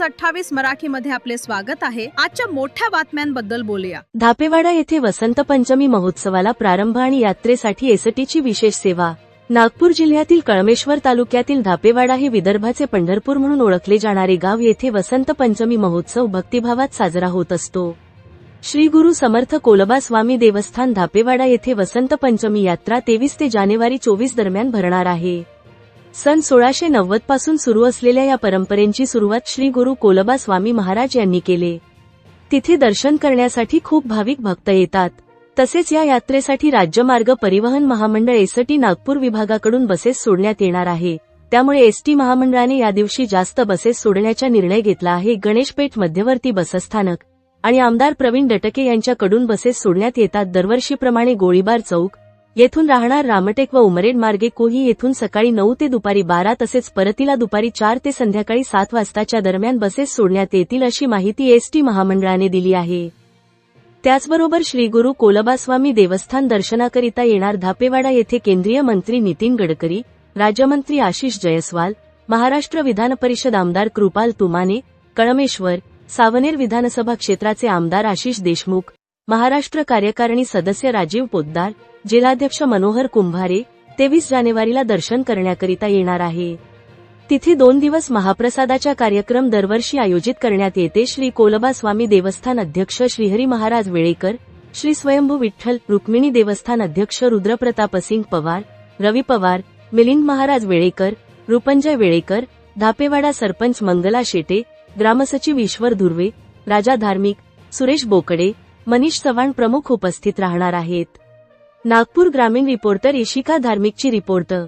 News अठ्ठावीस मराठी मध्ये आपले स्वागत आहे. आजच्या मोठ्या बातम्यांबद्दल बोलूया. धापेवाडा येथे वसंत पंचमी महोत्सवाला प्रारंभ आणि यात्रेसाठी एसटीची विशेष सेवा. नागपूर जिल्ह्यातील कळमेश्वर तालुक्यातील धापेवाडा हे विदर्भाचे पंढरपूर म्हणून ओळखले जाणारे गाव येथे वसंत पंचमी महोत्सव भक्तिभावात साजरा होत असतो. श्री गुरु समर्थ कोलबा स्वामी देवस्थान धापेवाडा येथे वसंत पंचमी यात्रा तेवीस ते जानेवारी चोवीस दरम्यान भरणार आहे. सन सोळाशे नव्वदपासून सुरू असलेल्या या परंपरेची सुरुवात श्री गुरु कोलबा स्वामी महाराज यांनी केले. तिथे दर्शन करण्यासाठी खूप भाविक भक्त येतात. तसेच या यात्रेसाठी राज्यमार्ग परिवहन महामंडळ एसटी नागपूर विभागाकडून बसेस सोडण्यात येणार आहे. त्यामुळे एसटी महामंडळाने या दिवशी जास्त बसेस सोडण्याचा निर्णय घेतला आहे. गणेशपेठ मध्यवर्ती बसस्थानक आणि आमदार प्रवीण डटके यांच्याकडून बसेस सोडण्यात येतात. दरवर्षीप्रमाणे गोळीबार चौक येथून राहणार रामटेक व उमरेड मार्गे कोही येथून सकाळी नऊ ते दुपारी बारा तसेच परतीला दुपारी चार ते संध्याकाळी सात वाजताच्या दरम्यान बसेस सोडण्यात येतील अशी माहिती एसटी महामंडळाने दिली आहे. त्याचबरोबर श्री गुरु कोलबास्वामी देवस्थान दर्शनाकरिता येणार धापेवाडा येथे केंद्रीय मंत्री नितीन गडकरी राज्यमंत्री आशिष जयस्वाल महाराष्ट्र विधान परिषद आमदार कृपाल तुमाने कळमेश्वर सावनेर विधानसभा क्षेत्राचे आमदार आशिष देशमुख महाराष्ट्र कार्यकारिणी सदस्य राजीव पोद्दार जिल्हाध्यक्ष मनोहर कुंभारे तेवीस जानेवारीला दर्शन करण्याकरिता येणार आहे. तिथे दोन दिवस महाप्रसादाचा कार्यक्रम दरवर्षी आयोजित करण्यात येते. श्री कोलबा स्वामी देवस्थान अध्यक्ष श्रीहरी महाराज वेळेकर श्री स्वयंभू विठ्ठल रुक्मिणी देवस्थान अध्यक्ष रुद्रप्रतापसिंग पवार रवी पवार मिलिंद महाराज वेळेकर रुपंजय वेळेकर धापेवाडा सरपंच मंगला शेटे ग्रामसचिव ईश्वर धुर्वे राजा धार्मिक सुरेश बोकडे मनीष चव्हाण प्रमुख उपस्थित राहणार आहेत. नागपूर ग्रामीण रिपोर्टर इशिका धार्मिकची रिपोर्टर